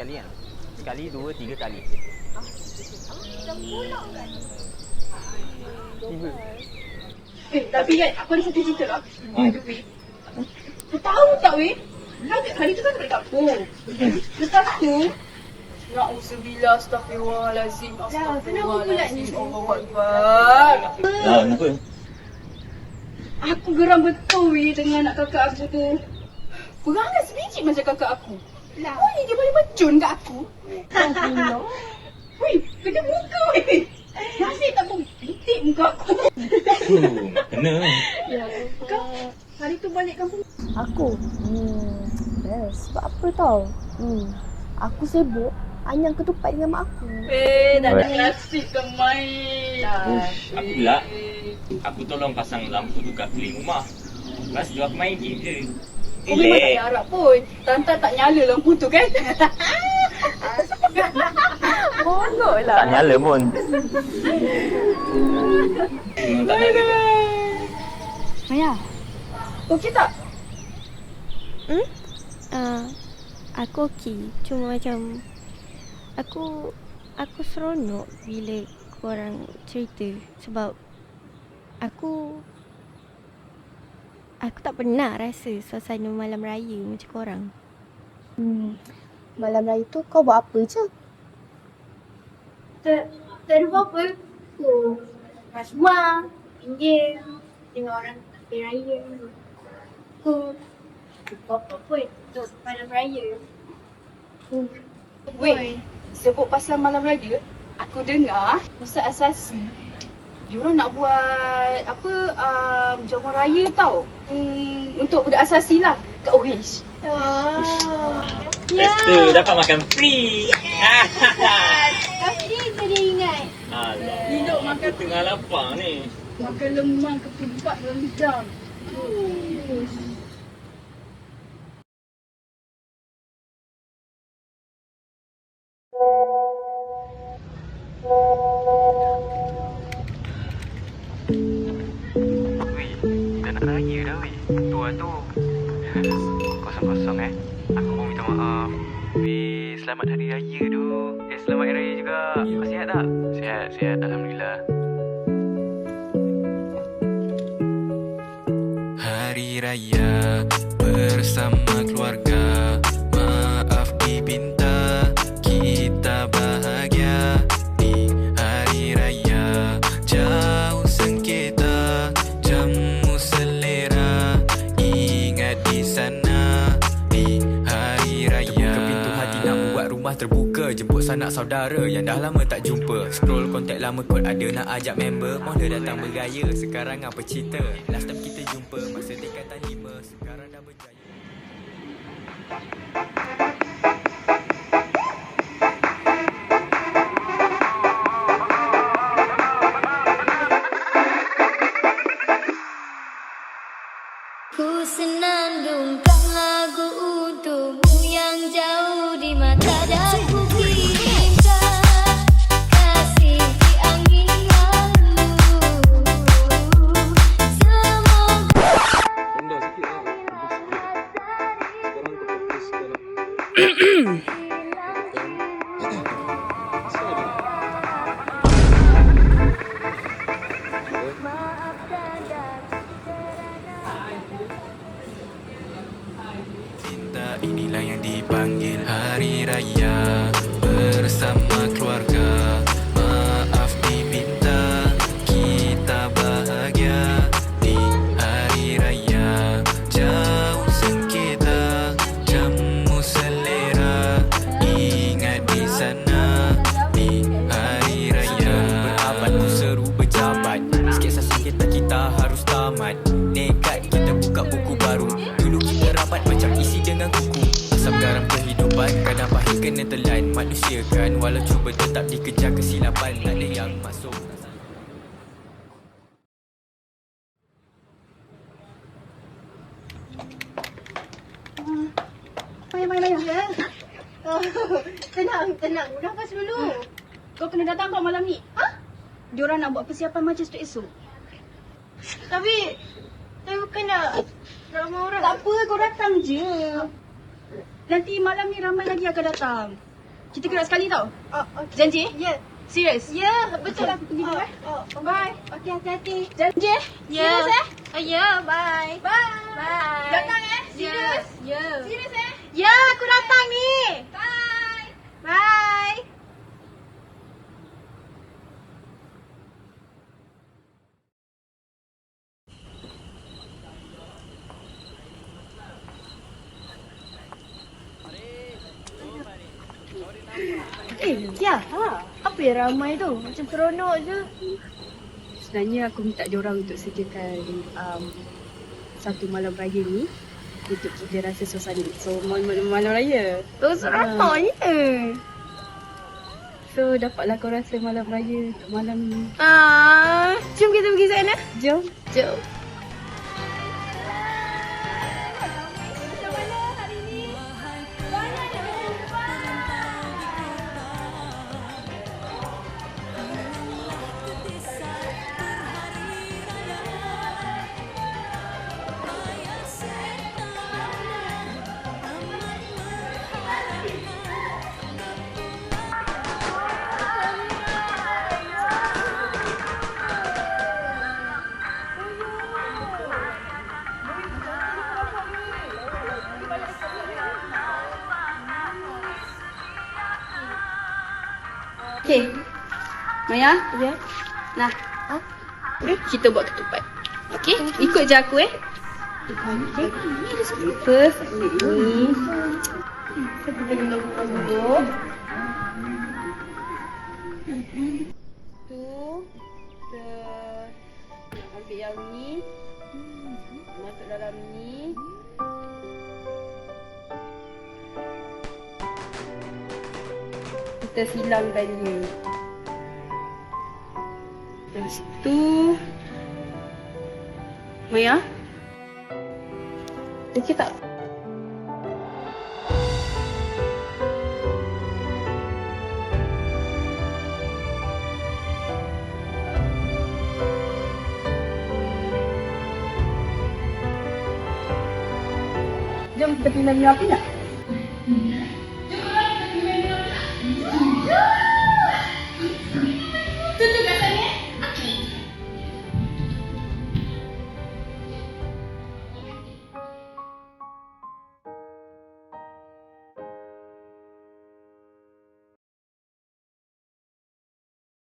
sekali kan? Sekali, dua, tiga kali. Tiga. Eh, tapi kan aku ada satu cerita lah. Hmm. Weh. Kau tahu tak weh? Hari, hari tu kan balik kampung. Lepas tu, Na'udzubillah, astagfirullahalazim, astagfirullahalazim, Allah Akbar. Lah, kenapa? Aku geram betul weh dengan anak kakak aku tu. Perangai sebiji macam kakak aku. Lah. Oh, ni dia boleh becun kat aku. Weh, kena muka weh. Nasib tak pun pitik muka aku. Hmm, kena. Kau hari tu balik kampung. Aku? Hmm, best. Sebab apa tau? Hmm, aku sibuk. Anyang ketupat dengan mak aku. Eh, dah nasib kau main. Ush, aku pula. Aku tolong pasang lampu tu kat keliling rumah. Lepas tu aku main game je. Kau memang tak payah harap pun. Tanta tak nyala lampu tu kan? Bodoh Tak lah. nyala pun. Tak nak dia. Maya, Okey tak? Hmm? Uh, aku okey. Cuma macam aku aku seronok bila korang cerita sebab aku aku tak pernah rasa suasana malam raya macam korang. hmm, malam raya tu kau buat apa je? Tak, tak ada apa-apa. Aku rumah, pinggir, tengok orang hari raya. Aku tak buat apa pun untuk malam raya. Hmm. Weh, sebut pasal malam raya, aku dengar Ustaz Asasi Diorang nak buat apa um, jamuan raya tau hmm, Untuk budak asasi lah kat Orange Oh. Esther dapat makan free. Tapi tadi ingat. Alah. Hidup makan Aku tengah lapar ni. Makan lemang ketupat rendang Weh, weh. Tu. Kosong-kosong eh. Aku pun minta maaf. Weh, selamat hari raya tu. Eh, selamat hari raya juga. Kau sihat tak? Sihat, sihat. Alhamdulillah. Hari Raya bersama terbuka Jemput sanak saudara yang dah lama tak jumpa. Scroll kontak lama kot ada nak ajak member. Mula datang bergaya. Sekarang apa cerita? Last time kita jumpa masa tingkatan lima Sekarang dah berjaya. Ku senandungkan lagu Cinta inilah yang dipanggil Hari Raya tamat Nekat kita buka buku baru. Dulu kita rapat macam isi dengan kuku. Asam garam kehidupan Kadang pahit kena telan. Manusia kan Walau cuba tetap dikejar kesilapan. Tak ada yang masuk. Maya oh, Tenang, tenang. Nafas dulu Kau kena datang kau malam ni. Ha? Diorang nak buat persiapan majlis untuk esok Tapi Tapi bukan nak Ramai orang Tak apa, kau datang je Nanti malam ni ramai lagi akan datang Kita gerak sekali tau. Oh, okay. Janji? Ya. Serius? Ya, betul. Okay, pergi dulu, eh. Oh, oh, bye. Okay, hati-hati. Janji? Ya. Serius eh? Oh, ya, bye. Bye. Bye. Datang eh? Serius? Ya. Serius eh? Ya, aku datang ni. Bye. Bye. Eh, Tia. Apa yang ramai tu? Macam seronok je. Sebenarnya aku minta diorang untuk sediakan um, satu malam raya ni untuk kita rasa suasana so malam, malam raya. Tu seronoknya. So dapatlah kau rasa malam raya untuk malam ni. Ah, jom kita pergi sana. Jom. Jom. Okay. Maya, Ya. nah. Kita buat ketupat. Okay, ikut je aku eh. First, ambil ni. Kita guna dulu. Tu, kita ambil yang ni. Masuk dalam ni. Kita silangkan ni. Lepas tu Maya Okey tak? Jom kita pindah minyak api tak?